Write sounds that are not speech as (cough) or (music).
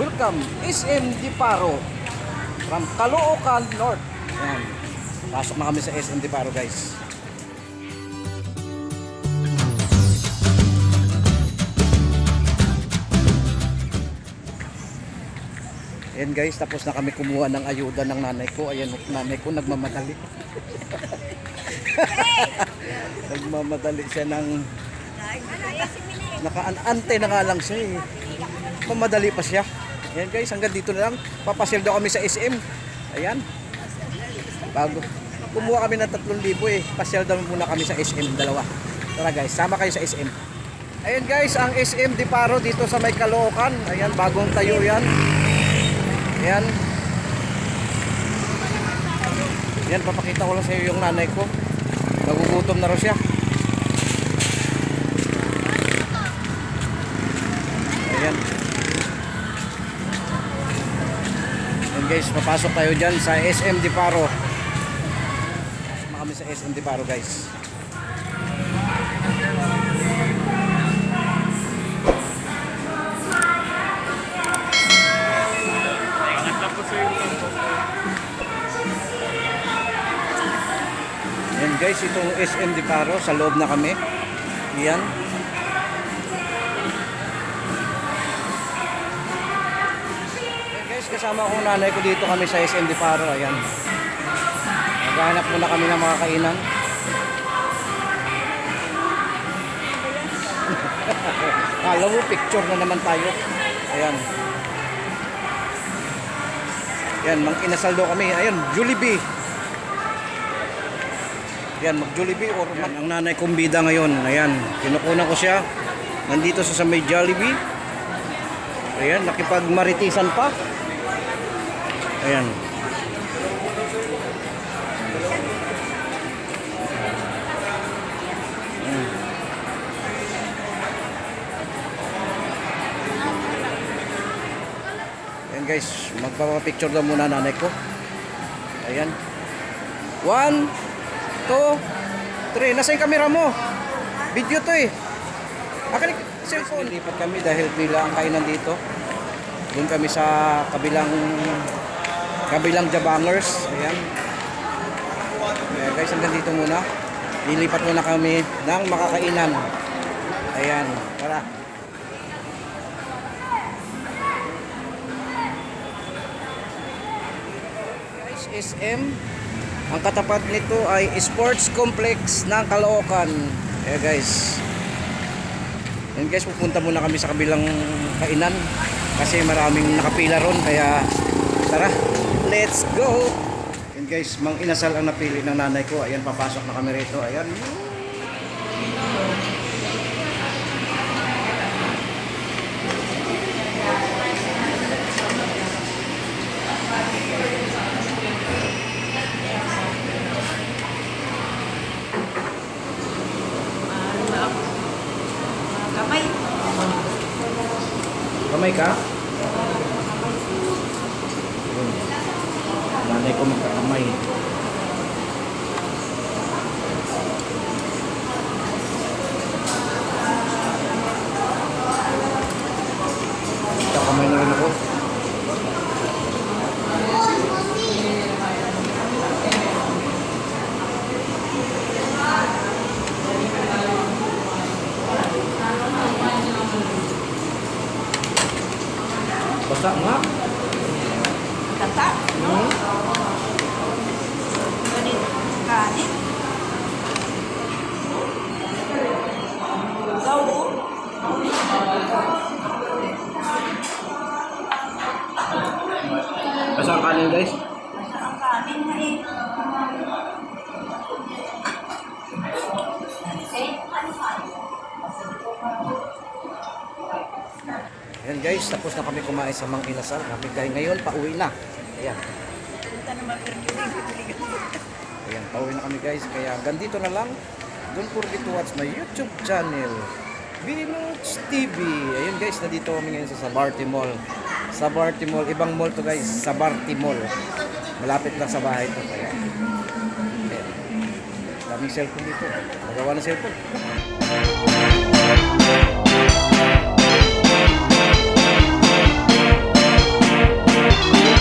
Welcome, SM Diparo from Caloocan North. Ayan. Pasok na kami sa SM Diparo guys. Ayan guys, tapos na kami kumuha ng ayuda ng nanay ko. Ayan, nanay ko nagmamadali. (laughs) nagmamadali siya ng nakaante na nga lang siya eh. Mamadali pa siya. Ayan guys, hanggang dito na lang. Papasyal daw kami sa SM. Ayan. Bago. Kumuha kami ng 3,000 eh. Pasyal daw muna kami sa SM, dalawa. Tara guys, sama kayo sa SM. Ayan guys, ang SM Diparo dito sa may Caloocan. Ayan, bagong tayo yan. Ayan. Ayan, papakita ko lang sa iyo yung nanay ko. Nagugutom na raw siya. Guys, papasok tayo dyan sa SM Diparo. Pasok kami sa SM Diparo guys. Ayan guys, itong SM Diparo, sa loob na kami. Ayan. Kasama ko nanay ko dito kami sa SM Diparo. Ayan. Naghahanap muna kami ng mga kainan. (laughs) Kala mo, picture na naman tayo. Ayan. Ayan, mang inasal daw kami. Ayan, Jollibee. Yan, mag Jollibee or Yan, ang nanay kong bida ngayon. Ayan, kinukunan ko siya. Nandito sa, sa may Jollibee. Ayan, nakipagmaritisan pa. Ayan. Ayan. Ayan guys, magpapapicture daw muna nanay ko. Ayan. One, two, three. Nasa yung camera mo? Video to eh. Akin cellphone. Lipat kami dahil pila ang kainan dito. Doon kami sa kabilang kabilang Jabangers. Ayan. Ayan guys, hanggang dito muna. Lilipat muna kami ng makakainan. Ayan. Tara. Guys, SM. Ang katapat nito ay Sports Complex ng Caloocan. Eh guys. Yan guys, pupunta muna kami sa kabilang kainan kasi maraming nakapila ron kaya tara, let's go. Yan guys, mang inasal ang napili ng nanay ko. Ayan, papasok na kami rito. Ayan. Kamay. Kamay ka? Nanay ko magkakamay. Kakamay na rin ako. Basta nga. Ang kanin guys. Basta ang kanin na eh. Ayan guys, tapos na kami kumain sa Mang Inasal. Kami kayo ngayon, pauwi na. Ayan. Ayan, pauwi na kami guys. Kaya hanggang dito na lang. Don't forget to watch my YouTube channel. Vinox TV. Ayun guys, nandito kami ngayon sa Sabarti Mall sa Baltimore. Ibang mall to guys, sa Baltimore. Malapit lang sa bahay to. Kaya, okay. daming cellphone dito. Nagawa ng cellphone.